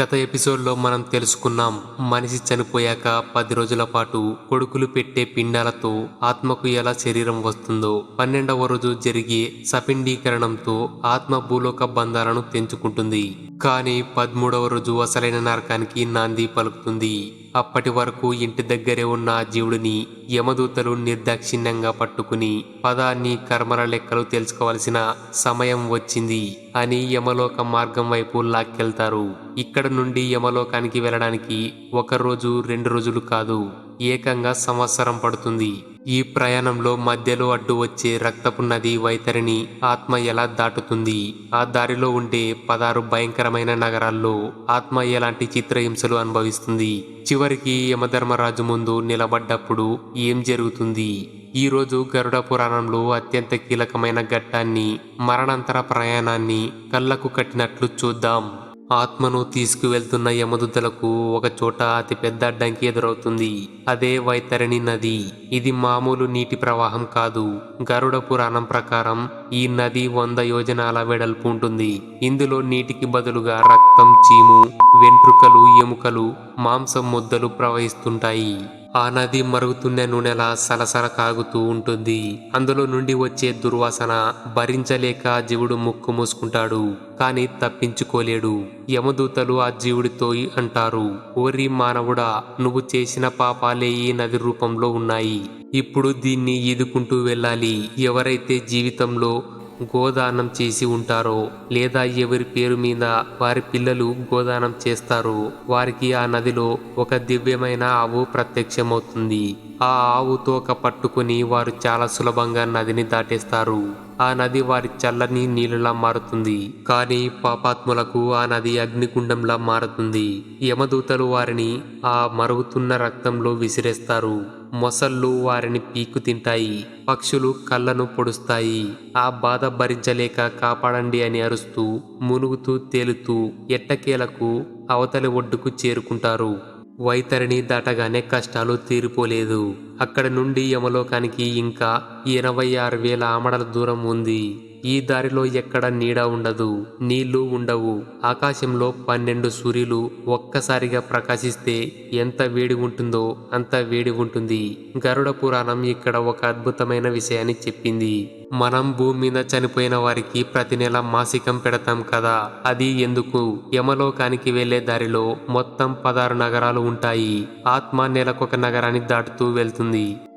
గత ఎపిసోడ్లో మనం తెలుసుకున్నాం మనిషి చనిపోయాక పది రోజుల పాటు కొడుకులు పెట్టే పిండాలతో ఆత్మకు ఎలా శరీరం వస్తుందో పన్నెండవ రోజు జరిగే సపిండీకరణంతో ఆత్మ భూలోక బంధాలను తెంచుకుంటుంది. కానీ పదమూడవ రోజు అసలైన నరకానికి నాంది పలుకుతుంది. అప్పటి వరకు ఇంటి దగ్గరే ఉన్న ఆ జీవుడిని యమదూతలు నిర్దాక్షిణ్యంగా పట్టుకుని పదాన్ని కర్మల లెక్కలు తెలుసుకోవలసిన సమయం వచ్చింది అని యమలోక మార్గం వైపు లాక్కెళ్తారు. ఇక్కడ నుండి యమలోకానికి వెళ్ళడానికి ఒక రోజు రెండు రోజులు కాదు. ఏకంగా సంవత్సరం పడుతుంది. ఈ ప్రయాణంలో మధ్యలో అడ్డు వచ్చే రక్తపు నది వైతరిని ఆత్మ ఎలా దాటుతుంది? ఆ దారిలో ఉండే పదారు భయంకరమైన నగరాల్లో ఆత్మ ఎలాంటి చిత్రహింసలు అనుభవిస్తుంది? చివరికి యమధర్మరాజు ముందు నిలబడ్డప్పుడు ఏం జరుగుతుంది? ఈ రోజు గరుడ పురాణంలో అత్యంత కీలకమైన ఘట్టాన్ని మరణాంతర ప్రయాణాన్ని కళ్ళకు కట్టినట్లు చూద్దాం. ఆత్మను తీసుకువెళ్తున్న యమదుద్దలకు ఒకచోట అతిపెద్ద అతి పెద్ద అడ్డంకి ఎదురవుతుంది. అదే వైతరణి నది. ఇది మామూలు నీటి ప్రవాహం కాదు. గరుడ పురాణం ప్రకారం ఈ నది వంద యోజనాల వెడల్పు ఉంటుంది. ఇందులో నీటికి బదులుగా రక్తం చీము వెంట్రుకలు ఎముకలు మాంసం ముద్దలు ప్రవహిస్తుంటాయి. ఆ నది మరుగుతున్న నూనెలా సలసల కాగుతూ ఉంటుంది. అందులో నుండి వచ్చే దుర్వాసన భరించలేక జీవుడు ముక్కు మూసుకుంటాడు కానీ తప్పించుకోలేడు. యమదూతలు ఆ జీవుడితో అంటారు ఓరి మానవుడా నువ్వు చేసిన పాపాలే ఈ నది రూపంలో ఉన్నాయి. ఇప్పుడు దీన్ని ఈదుకుంటూ వెళ్ళాలి. ఎవరైతే జీవితంలో గోదానం చేసి ఉంటారో లేదా ఎవరి పేరు మీద వారి పిల్లలు గోదానం చేస్తారో వారికి ఆ నదిలో ఒక దివ్యమైన ఆవు ప్రత్యక్షమవుతుంది. ఆ ఆవు తోక పట్టుకుని వారు చాలా సులభంగా నదిని దాటేస్తారు. ఆ నది వారి చల్లని నీళ్ళలా మారుతుంది. కానీ పాపాత్ములకు ఆ నది అగ్నిగుండంలా మారుతుంది. యమదూతలు వారిని ఆ మరుగుతున్న రక్తంలో విసిరేస్తారు. మొసళ్ళు వారిని పీకు తింటాయి పక్షులు కళ్ళను పొడుస్తాయి. ఆ బాధ భరించలేక కాపాడండి అని అరుస్తూ మునుగుతూ తేలుతూ ఎట్టకేలకు అవతలి ఒడ్డుకు చేరుకుంటారు. వైతరిని దాటగానే కష్టాలు తీరిపోలేదు. అక్కడ నుండి యమలోకానికి ఇంకా ఎనభై ఆరు వేల ఆమడల దూరం ఉంది. ఈ దారిలో ఎక్కడ నీడ ఉండదు నీళ్ళు ఉండవు. ఆకాశంలో పన్నెండు సూర్యులు ఒక్కసారిగా ప్రకాశిస్తే ఎంత వేడి ఉంటుందో అంత వేడి ఉంటుంది. గరుడ పురాణం ఇక్కడ ఒక అద్భుతమైన విషయాన్ని చెప్పింది. మనం భూమి మీద చనిపోయిన వారికి ప్రతి నెల మాసికం పెడతాం కదా అది ఎందుకు? యమలోకానికి వెళ్ళే దారిలో మొత్తం పదహారు నగరాలు ఉంటాయి. ఆత్మ నెలకొక నగరాన్ని దాటుతూ వెళ్తుంది.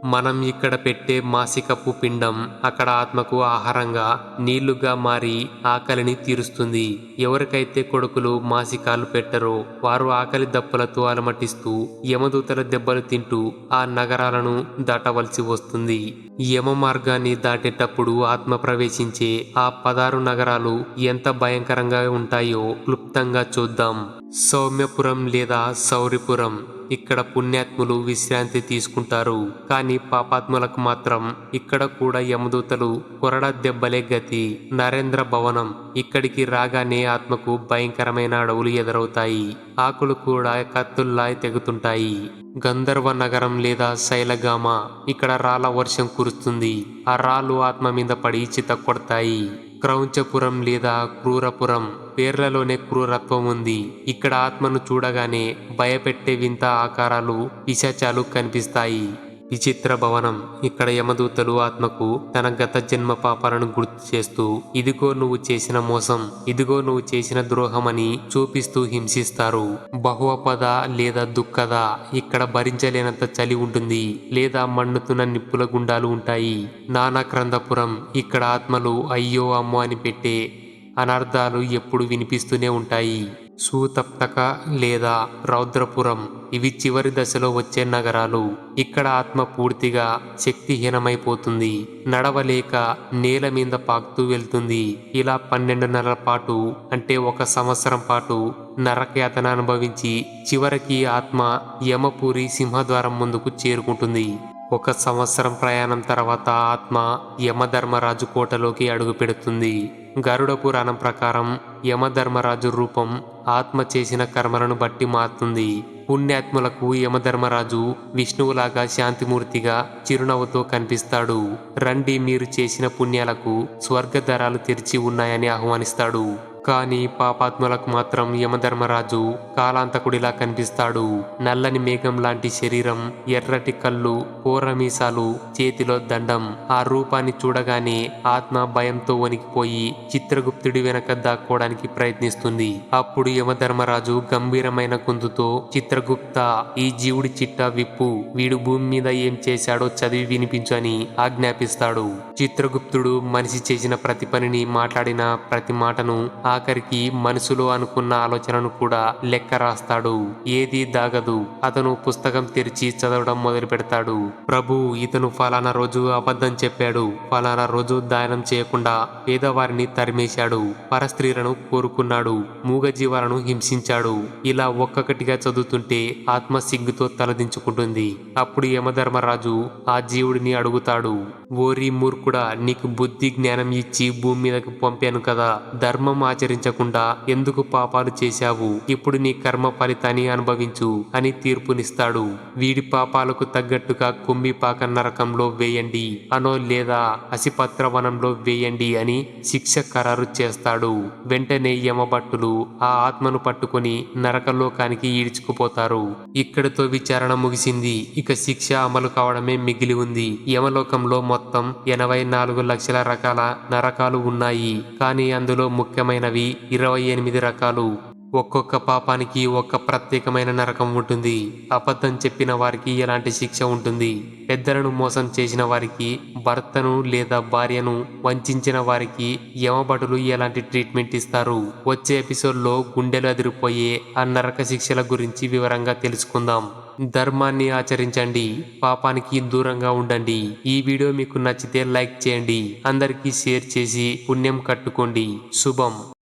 మనం ఇక్కడ పెట్టే మాసికపు పిండం అక్కడ ఆత్మకు ఆహారంగా నీళ్ళుగా మారి ఆకలిని తీరుస్తుంది. ఎవరికైతే కొడుకులు మాసికాలు పెట్టరో వారు ఆకలి దప్పులతో అలమటిస్తూ యమదూతల దెబ్బలు తింటూ ఆ నగరాలను దాటవలసి వస్తుంది. యమ మార్గాన్ని దాటేటప్పుడు ఆత్మ ప్రవేశించే ఆ పదారు నగరాలు ఎంత భయంకరంగా ఉంటాయో క్లుప్తంగా చూద్దాం. సౌమ్యపురం లేదా సౌరిపురం ఇక్కడ పుణ్యాత్ములు విశ్రాంతి తీసుకుంటారు. కానీ పాపాత్ములకు మాత్రం ఇక్కడ కూడా యమదూతలు కొరడ దెబ్బలే గతి. నరేంద్ర భవనం ఇక్కడికి రాగానే ఆత్మకు భయంకరమైన అడవులు ఎదురవుతాయి. ఆకులు కూడా కత్తుల్లా తెగుతుంటాయి. గంధర్వ నగరం లేదా శైలగామ ఇక్కడ రాళ్ళ వర్షం కురుస్తుంది. ఆ రాళ్ళు ఆత్మ మీద పడి చిత కొడతాయి క్రౌంచపురం లేదా క్రూరపురం పేర్లలోనే క్రూరత్వం ఉంది ఇక్కడ ఆత్మను చూడగానే భయపెట్టే వింత ఆకారాలు పిశాచాలు కనిపిస్తాయి. విచిత్ర భవనం. ఇక్కడ యమదూతలు ఆత్మకు తన గత జన్మ పాపాలను గుర్తు చేస్తూ ఇదిగో నువ్వు చేసిన మోసం ఇదిగో నువ్వు చేసిన ద్రోహమని చూపిస్తూ హింసిస్తారు. బహువపద లేదా దుఃఖద ఇక్కడ భరించలేనంత చలి ఉంటుంది లేదా మండుతున్న నిప్పుల గుండాలు ఉంటాయి. నానాక్రందపురం ఇక్కడ ఆత్మలు అయ్యో అమ్మో అని పెట్టే అనర్థాలు ఎప్పుడు వినిపిస్తూనే ఉంటాయి. సూతప్తక లేదా రౌద్రపురం ఇవి చివరి దశలో వచ్చే నగరాలు. ఇక్కడ ఆత్మ పూర్తిగా శక్తిహీనమైపోతుంది. నడవలేక నేల మీద పాకుతూ వెళ్తుంది. ఇలా పన్నెండు నెలల పాటు అంటే ఒక సంవత్సరం పాటు నరకయాతన అనుభవించి చివరికి ఆత్మ యమపూరి సింహద్వారం ముందుకు చేరుకుంటుంది. ఒక సంవత్సరం ప్రయాణం తర్వాత ఆత్మ యమధర్మరాజు కోటలోకి అడుగుపెడుతుంది. గరుడ పురాణం ప్రకారం యమధర్మరాజు రూపం ఆత్మ చేసిన కర్మలను బట్టి మారుతుంది. పుణ్యాత్ములకు యమధర్మరాజు విష్ణువులాగా శాంతిమూర్తిగా చిరునవ్వుతో కనిపిస్తాడు. రండి మీరు చేసిన పుణ్యాలకు స్వర్గ దరాలు తెరిచి ఉన్నాయని ఆహ్వానిస్తాడు. కానీ పాపాత్ములకు మాత్రం యమధర్మరాజు కాలాంతకుడిలా కనిపిస్తాడు. నల్లని మేఘం లాంటి శరీరం ఎర్రటి కళ్ళు పూర్రమీసాలు చేతిలో దండం ఆ రూపాన్ని చూడగానే ఆత్మ భయంతో వణికిపోయి చిత్రగుప్తుడి వెనక దాక్కోవడానికి ప్రయత్నిస్తుంది. అప్పుడు యమధర్మరాజు గంభీరమైన గొంతుతో చిత్రగుప్త ఈ జీవుడి చిట్ట విప్పు వీడు భూమి మీద ఏం చేశాడో చదివి వినిపించు అని ఆజ్ఞాపిస్తాడు. చిత్రగుప్తుడు మనిషి చేసిన ప్రతి పనిని మాట్లాడిన ప్రతి మాటను ఆఖరికి మనసులో అనుకున్న ఆలోచనను కూడా లెక్క రాస్తాడు. ఏది దాగదు. అతను పుస్తకం తెరిచి చదవడం మొదలు పెడతాడు. ప్రభు ఇతను ఫలానా రోజు అబద్ధం చెప్పాడు. ఫలానా రోజు దానం చేయకుండా పేదవారిని తరిమేశాడు. పరస్త్రీలను కోరుకున్నాడు. మూగజీవాలను హింసించాడు. ఇలా ఒక్కొక్కటిగా చదువుతుంటే ఆత్మ సిగ్గుతో తలదించుకుంటుంది. అప్పుడు యమధర్మరాజు ఆ జీవుడిని అడుగుతాడు. ఓరి మూర్ఖుడా నీకు బుద్ధి జ్ఞానం ఇచ్చి భూమి మీదకు పంపాను కదా. ధర్మం ఆచరించకుండా ఎందుకు పాపాలు చేశావు? ఇప్పుడు నీ కర్మ ఫలితాన్ని అనుభవించు అని తీర్పునిస్తాడు. వీడి పాపాలకు తగ్గట్టుగా కుంభిపాక నరకంలో వేయండి. అనో లేదా అసిపత్ర వనంలో వేయండి అని శిక్ష ఖరారు చేస్తాడు. వెంటనే యమభట్టులు ఆ ఆత్మను పట్టుకుని నరకలోకానికి ఈడ్చుకుపోతారు. ఇక్కడితో విచారణ ముగిసింది. ఇక శిక్ష అమలు కావడమే మిగిలి ఉంది. యమలోకంలో మొత్తం ఎనభై నాలుగు లక్షల రకాల నరకాలు ఉన్నాయి. కానీ అందులో ముఖ్యమైన ముఖ్యమైనవి ఇరవై ఎనిమిది రకాలు. ఒక్కొక్క పాపానికి ఒక్క ప్రత్యేకమైన నరకం ఉంటుంది. అబద్ధం చెప్పిన వారికి ఎలాంటి శిక్ష ఉంటుంది? పెద్దలను మోసం చేసిన వారికి భర్తను లేదా భార్యను వంచిన వారికి యమభటులు ఎలాంటి ట్రీట్మెంట్ ఇస్తారు? వచ్చే ఎపిసోడ్లో గుండెలు అదిరిపోయే ఆ నరక శిక్షల గురించి వివరంగా తెలుసుకుందాం. ధర్మాన్ని ఆచరించండి. పాపానికి దూరంగా ఉండండి. ఈ వీడియో మీకు నచ్చితే లైక్ చేయండి. అందరికీ షేర్ చేసి పుణ్యం కట్టుకోండి. శుభం.